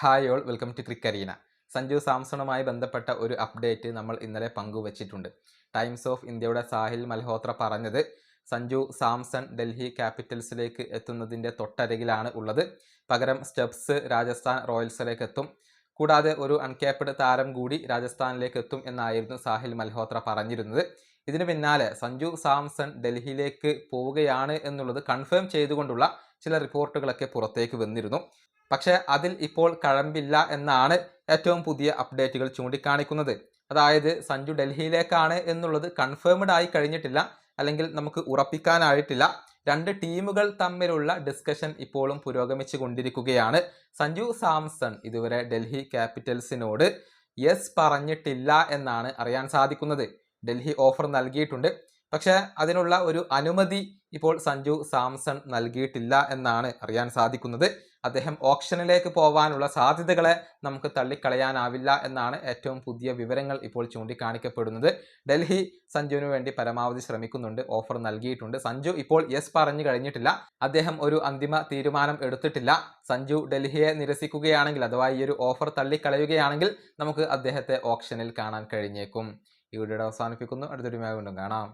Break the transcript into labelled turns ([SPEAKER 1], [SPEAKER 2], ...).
[SPEAKER 1] Hi all welcome to cricarena Sanju സാംസണുമായി ബന്ധപ്പെട്ട ഒരു update നമ്മൾ ഇന്നലെ പങ്കുവച്ചിട്ടുണ്ട്. ടൈംസ് ഓഫ് ഇന്ത്യയുടെ സാഹിൽ മൽഹോത്ര പറഞ്ഞത് സഞ്ജു സാംസൺ ഡൽഹി ക്യാപിറ്റൽസിലേക്ക് എത്തുന്നതിന്റെ തൊട്ടരികിലാണ് ഉള്ളത്. പകരം സ്റ്റെപ്സ് രാജസ്ഥാൻ റോയൽസിലേക്ക് എത്തും. കൂടാതെ ഒരു അൺക്യാപ്ഡ് താരം കൂടി രാജസ്ഥാനിലേക്ക് എത്തും എന്നായിരുന്നു സാഹിൽ മൽഹോത്ര പറഞ്ഞിരുന്നത്. ഇതിനു പിന്നാലെ സഞ്ജു സാംസൺ ഡൽഹിയിലേക്ക് പോവുകയാണ് എന്നുള്ളത് കൺഫേം ചെയ്തുകൊണ്ടുള്ള ചില റിപ്പോർട്ടുകളൊക്കെ പുറത്തേക്ക് വന്നിരുന്നു. പക്ഷേ അതിൽ ഇപ്പോൾ കഴമ്പില്ല എന്നാണ് ഏറ്റവും പുതിയ അപ്ഡേറ്റുകൾ ചൂണ്ടിക്കാണിക്കുന്നത്. അതായത് സഞ്ജു ഡൽഹിയിലേക്കാണ് എന്നുള്ളത് കൺഫേംഡ് ആയി കഴിഞ്ഞിട്ടില്ല അല്ലെങ്കിൽ നമുക്ക് ഉറപ്പിക്കാനായിട്ടില്ല. രണ്ട് ടീമുകൾ തമ്മിലുള്ള ഡിസ്കഷൻ ഇപ്പോഴും പുരോഗമിച്ചു കൊണ്ടിരിക്കുകയാണ്. സഞ്ജു സാംസൺ ഇതുവരെ ഡൽഹി ക്യാപിറ്റൽസിനോട് യെസ് പറഞ്ഞിട്ടില്ല എന്നാണ് അറിയാൻ സാധിക്കുന്നത്. ഡൽഹി ഓഫർ നൽകിയിട്ടുണ്ട്. പക്ഷേ അതിനുള്ള ഒരു അനുമതി ഇപ്പോൾ സഞ്ജു സാംസൺ നൽകിയിട്ടില്ല എന്നാണ് അറിയാൻ സാധിക്കുന്നത്. അദ്ദേഹം ഓപ്ഷനിലേക്ക് പോകാനുള്ള സാധ്യതകളെ നമുക്ക് തള്ളിക്കളയാനാവില്ല എന്നാണ് ഏറ്റവും പുതിയ വിവരങ്ങൾ ഇപ്പോൾ ചൂണ്ടിക്കാണിക്കപ്പെടുന്നത്. ഡൽഹി സഞ്ജുവിന് വേണ്ടി പരമാവധി ശ്രമിക്കുന്നുണ്ട്. ഓഫർ നൽകിയിട്ടുണ്ട്. സഞ്ജു ഇപ്പോൾ യെസ് പറഞ്ഞു കഴിഞ്ഞിട്ടില്ല. അദ്ദേഹം ഒരു അന്തിമ തീരുമാനം എടുത്തിട്ടില്ല. സഞ്ജു ഡൽഹിയെ നിരസിക്കുകയാണെങ്കിൽ അഥവാ ഈ ഒരു ഓഫർ തള്ളിക്കളയുകയാണെങ്കിൽ നമുക്ക് അദ്ദേഹത്തെ ഓപ്ഷനിൽ കാണാൻ കഴിഞ്ഞേക്കും. ഈ വീഡിയോ അവസാനിപ്പിക്കുന്നു. അടുത്തൊരു വീണ്ടും കാണാം.